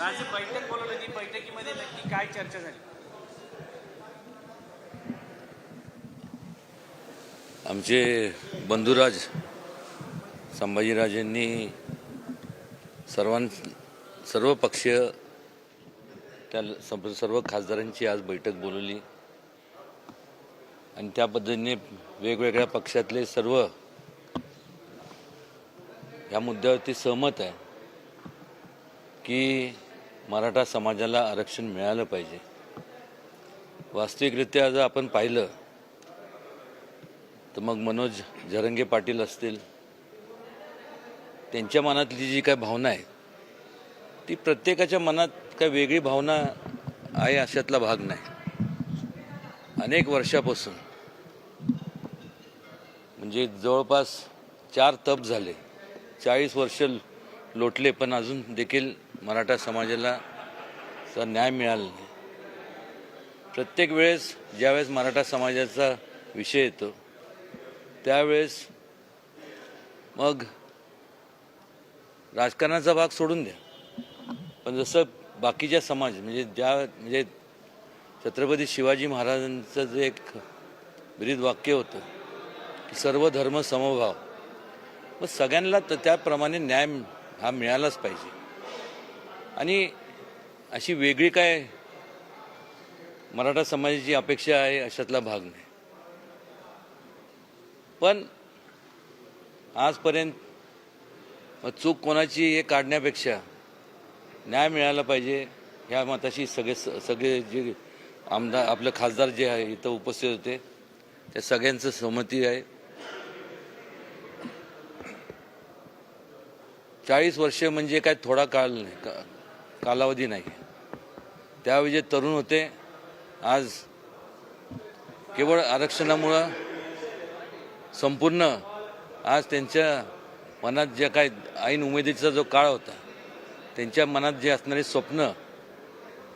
आज बैठक बोलवली होती. बैठकीमध्ये नक्की काय चर्चा झाली? आमचे बंधुराज संभाजीराजेंनी सर्वां सर्व पक्षीय त्या सर्व- सर्व खासदारांची आज बैठक बोलवली. आणि त्या पद्धतीने वेगवेगळ्या पक्षातले सर्व या मुद्द्यावरती सहमत आहे की मराठा समाजाला आरक्षण मिळालं पाहिजे. वास्तविकरित्या जर आपण पाहिलं तर मग मनोज जरंगे पाटील असतील त्यांच्या मनातली जी काय भावना आहे ती प्रत्येकाच्या मनात काय वेगळी भावना आहे अशातला भाग नाही. अनेक वर्षापासून म्हणजे जवळपास चार तप झाले चाळीस वर्ष लोटले पण अजून देखील मराठा समाजाला चा न्याय मिळाला नाही. प्रत्येक वेळेस ज्यावेळेस मराठा समाजाचा विषय येतो त्यावेळेस मग राजकारणाचा भाग सोडून द्या. पण जसं बाकीच्या समाज म्हणजे ज्या म्हणजे छत्रपती शिवाजी महाराजांचं जे एक ब्रीद वाक्य होतं की सर्व धर्म समभाव. मग सगळ्यांना तर त्याप्रमाणे न्याय हा मिळालाच पाहिजे. आणि अशी वेगळी काय मराठा समाजाची अपेक्षा आहे अशातला भाग नाही. पण आजपर्यंत चूक कोणाची हे काढण्यापेक्षा न्याय मिळाला पाहिजे ह्या मताशी सगळे सगळे जे आमदार आपले खासदार जे आहे इथं उपस्थित होते त्या सगळ्यांचं सहमती आहे. चाळीस वर्ष म्हणजे काय थोडा काळ नाही. का कालावधी नाही. त्यावेळी जे तरुण होते आज केवळ आरक्षणामुळं संपूर्ण आज त्यांच्या मनात जे काय ऐन उमेदीचा जो काळ होता त्यांच्या मनात जे असणारे स्वप्न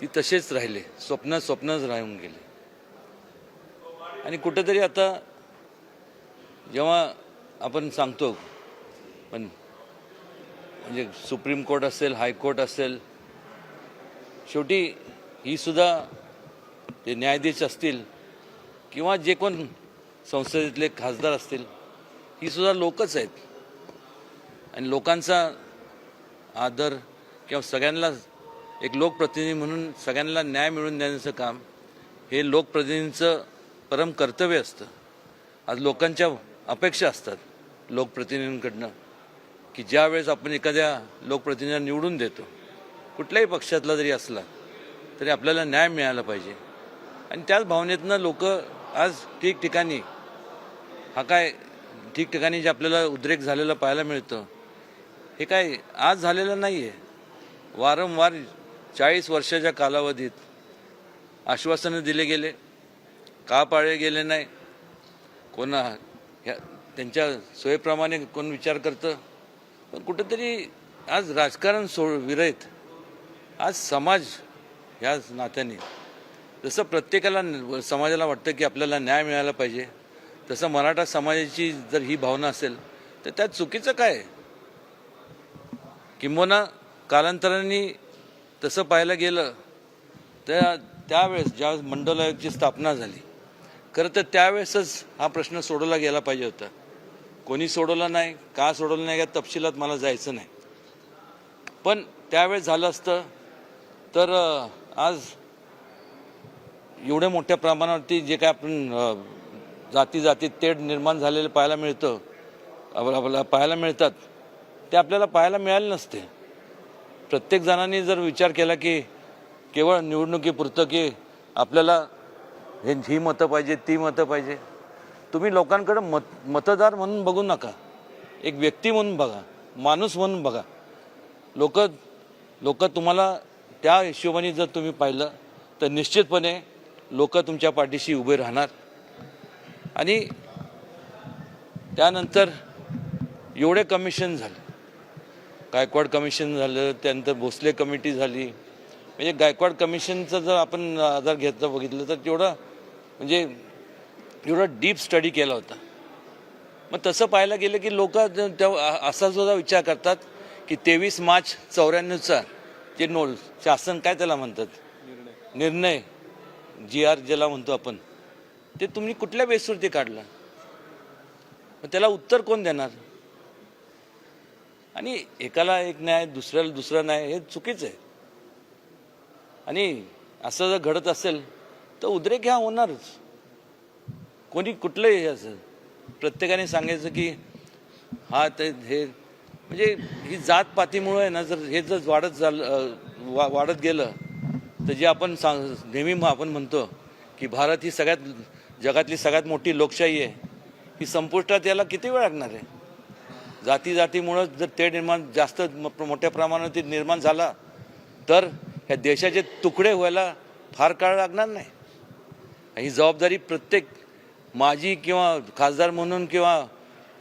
ती तसेच राहिले. स्वप्न स्वप्नच राहून गेले. आणि कुठेतरी आता जेव्हा आपण सांगतो पण म्हणजे सुप्रीम कोर्ट असेल हायकोर्ट असेल शेवटी ही सुद्धा जे न्यायाधीश असतील किंवा जे कोण संसदेतले खासदार असतील ही सुद्धा लोकच आहेत. आणि लोकांचा आदर किंवा सगळ्यांना एक लोकप्रतिनिधी म्हणून सगळ्यांना न्याय मिळवून देण्याचं काम हे लोकप्रतिनिधींचं परम कर्तव्य असतं. आज लोकांच्या अपेक्षा असतात लोकप्रतिनिधींकडनं की ज्यावेळेस आपण एखाद्या लोकप्रतिनिधीला निवडून देतो कुठल्याही पक्षातला जरी असला तरी आपल्याला न्याय मिळाला पाहिजे. आणि त्याच भावनेतनं लोक आज ठिकठिकाणी हा काय ठिकठिकाणी जे आपल्याला उद्रेक झालेला पाहायला मिळतं हे काय आज झालेलं नाही आहे वारंवार चाळीस वर्षाच्या कालावधीत आश्वासनं दिले गेले का पाळले गेले नाही कोणा ह्या त्यांच्या सोयीप्रमाणे कोण विचार करतं. पण कुठंतरी आज राजकारण सोड विरहित आज समाज ह्या नात्याने जसं प्रत्येकाला न- समाजाला वाटतं की आपल्याला न्याय मिळाला पाहिजे तसं मराठा समाजाची जर ही भावना असेल तर त्यात चुकीचं काय आहे? किंबहुना कालांतराने तसं पाहायला गेलं तर त्यावेळेस ज्यावेळेस मंडल आयोगची स्थापना झाली खरं तर त्यावेळेसच हा प्रश्न सोडवला गेला पाहिजे होता कोणी सोडवला नाही का सोडवलं नाही या तपशिलात मला जायचं नाही पण त्यावेळेस झालं असतं तर आज एवढ्या मोठ्या प्रमाणावरती जे काय आपण जाती जाती तेढ निर्माण झालेलं पाहायला मिळतं आपल्याला पाहायला मिळतात ते आपल्याला पाहायला मिळाले नसते. प्रत्येक जणांनी जर विचार केला की केवळ निवडणुकीपुरतं की आपल्याला हे ही मतं पाहिजे ती मतं पाहिजे तुम्ही लोकांकडे मत मतदार म्हणून बघू नका. एक व्यक्ती म्हणून बघा माणूस म्हणून बघा. लोक लोक तुम्हाला त्या हिशोबाने जर तुम्ही पाहिलं तर निश्चितपणे लोक तुमच्या पाठीशी उभे राहणार. आणि त्यानंतर एवढे कमिशन झाले. गायकवाड कमिशन झालं त्यानंतर भोसले कमिटी झाली. म्हणजे गायकवाड कमिशनचं जर आपण आधार घेतलं बघितलं तर तेवढं म्हणजे एवढा डीप स्टडी केला होता. मग तसं पाहायला गेलं की लोक असा सुद्धा विचार करतात की तेवीस मार्च चौऱ्याण्णवचा ते नो शासन काय त्याला म्हणतात? निर्णय. जी आर ज्याला म्हणतो आपण. ते तुम्ही कुठल्या बेसवरती काढला? मग त्याला उत्तर कोण देणार? आणि एकाला एक न्याय दुसऱ्याला दुसरा न्याय हे चुकीचं आहे. आणि असं जर घडत असेल तर उद्रेक ह्या होणारच. कोणी कुठलंही हे असेल प्रत्येकाने सांगायचं की हा ते हे म्हणजे ही जात पातीमुळं आहे ना जर हे जर वाढत झालं वा वाढत गेलं तर जे आपण सांग नेहमी मग आपण म्हणतो की भारत ही सगळ्यात जगातली सगळ्यात मोठी लोकशाही आहे. ही संपुष्टात याला किती वेळ लागणार आहे? जाती जातीमुळं जर ते निर्माण जास्त म- मोठ्या प्रमाणात ते निर्माण झाला तर ह्या देशाचे तुकडे व्हायला फार काळ लागणार नाही. ही जबाबदारी प्रत्येक माझी किंवा खासदार म्हणून किंवा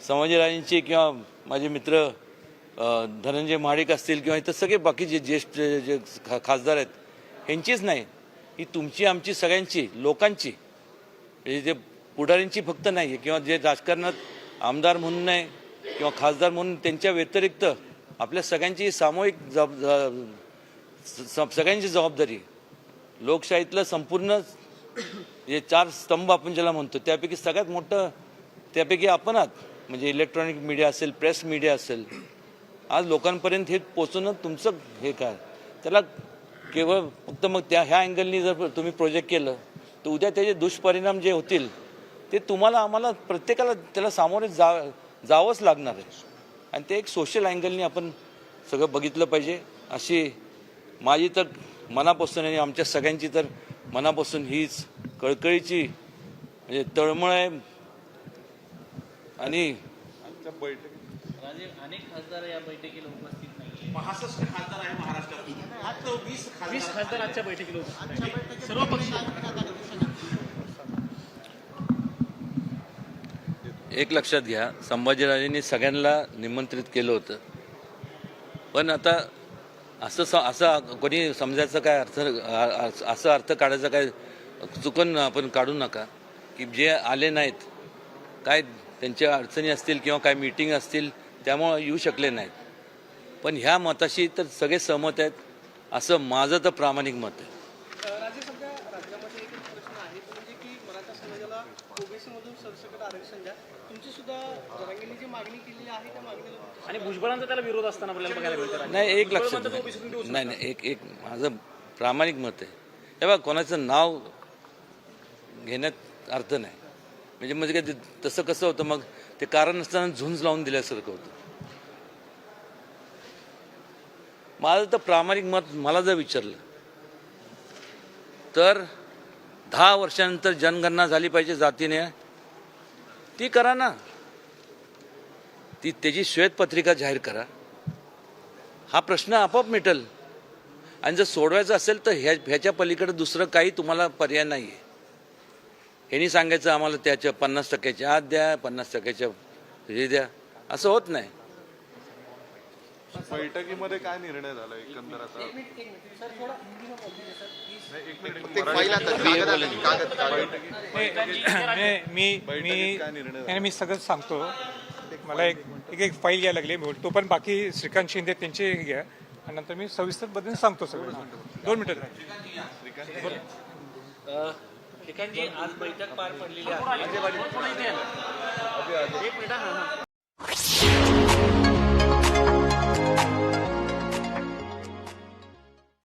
संभाजीराजेंची किंवा माझे मित्र धनंजय महाडिक असतील किंवा इतर सगळे बाकीचे ज्येष्ठ जे खा- खासदार आहेत ह्यांचीच नाही. ही तुमची आमची सगळ्यांची लोकांची. म्हणजे जे पुढाऱ्यांची फक्त नाही आहे किंवा जे राजकारणात आमदार म्हणून नाही किंवा खासदार म्हणून त्यांच्या व्यतिरिक्त आपल्या सगळ्यांची सामूहिक जबाब स- सगळ्यांची जबाबदारी लोकशाहीतलं संपूर्ण जे चार स्तंभ आपण ज्याला म्हणतो त्यापैकी सगळ्यात मोठं त्यापैकी आपण आहात. म्हणजे इलेक्ट्रॉनिक मीडिया असेल प्रेस मीडिया असेल आज लोकांपर्यंत हे पोचवणं तुमचं हे काय? त्याला केवळ फक्त मग त्या ह्या अँगलनी जर तुम्ही प्रोजेक्ट केलं तर उद्या त्याचे दुष्परिणाम जे होतील ते तुम्हाला आम्हाला प्रत्येकाला त्याला सामोरे जा जावंच लागणार आहे. आणि ते एक सोशल अँगलनी आपण सगळं बघितलं पाहिजे. अशी माझी तर मनापासून आणि आमच्या सगळ्यांची तर मनापासून हीच कळकळीची म्हणजे तळमळ आहे. आणि राजे अनेक खासदार या बैठकीला उपस्थित नाही खासदार आहे महाराष्ट्रात. फक्त वीस वीस खासदार आजच्या बैठकीला उपस्थित सर्व पक्ष एक लक्षात घ्या संभाजीराजेंनी सगळ्यांना निमंत्रित केलं होतं. पण आता असं स असं कोणी समजायचं काय अर्थ असं अर्थ काढायचा काय चुकून आपण काढू नका. की जे आले नाहीत काय त्यांच्या अडचणी असतील किंवा काय मीटिंग असतील त्यामुळं येऊ शकले नाहीत. पण ह्या मताशी तर सगळे सहमत आहेत. असं माझं तर प्रामाणिक मत आहे. राजे सध्या राज्यामध्ये एकच प्रश्न आहे. तो म्हणजे की मराठा समाजाला ओबीसी मधून सरसकट आरक्षण द्या. तुमची सुद्धा जरांगेंनी जी मागणी केलेली आहे त्या मागणीला आणि भुजबळांचा त्याला विरोध असताना आपल्याला बघायला मिळतं नाही एक लक्षात नाही. नाही नाही, एक एक माझं प्रामाणिक मत आहे. हे बघा कोणाचं नाव घेण्यात अर्थ नाही. म्हणजे म्हणजे काय तसं कसं होतं मग ते कारण नसताना झुंज लावून दिल्यासारखं होतं. माझं तर प्रामाणिक मत मला जर विचारलं तर दहा वर्षानंतर जनगणना झाली पाहिजे जातीने. ती करा ना. ती त्याची श्वेतपत्रिका जाहीर करा. हा प्रश्न आपोआप मिटेल. आणि जर सोडवायचा असेल तर ह्या ह्याच्या पलीकडे दुसरं काही तुम्हाला पर्याय नाही आहे ह्यांनी सांगायचं आम्हाला त्याच्या पन्नास टक्क्याच्या आत द्या पन्नास टक्क्याच्या हे द्या. असं होत नाही. बैठकीमध्ये काय निर्णय झाला एकंदर आता मी मी काय निर्णय नाही, मी सगळं सांगतो. मला एक एक एक फाईल घ्यायला लागली. मी तो पण बाकी श्रीकांत शिंदे त्यांचे घ्या. आणि नंतर मी सविस्तरबद्दल सांगतो सगळं. दोन मिनिटं ठिकाणची आज बैठक पार पडलेली आहे एक मिनिट हा, हा.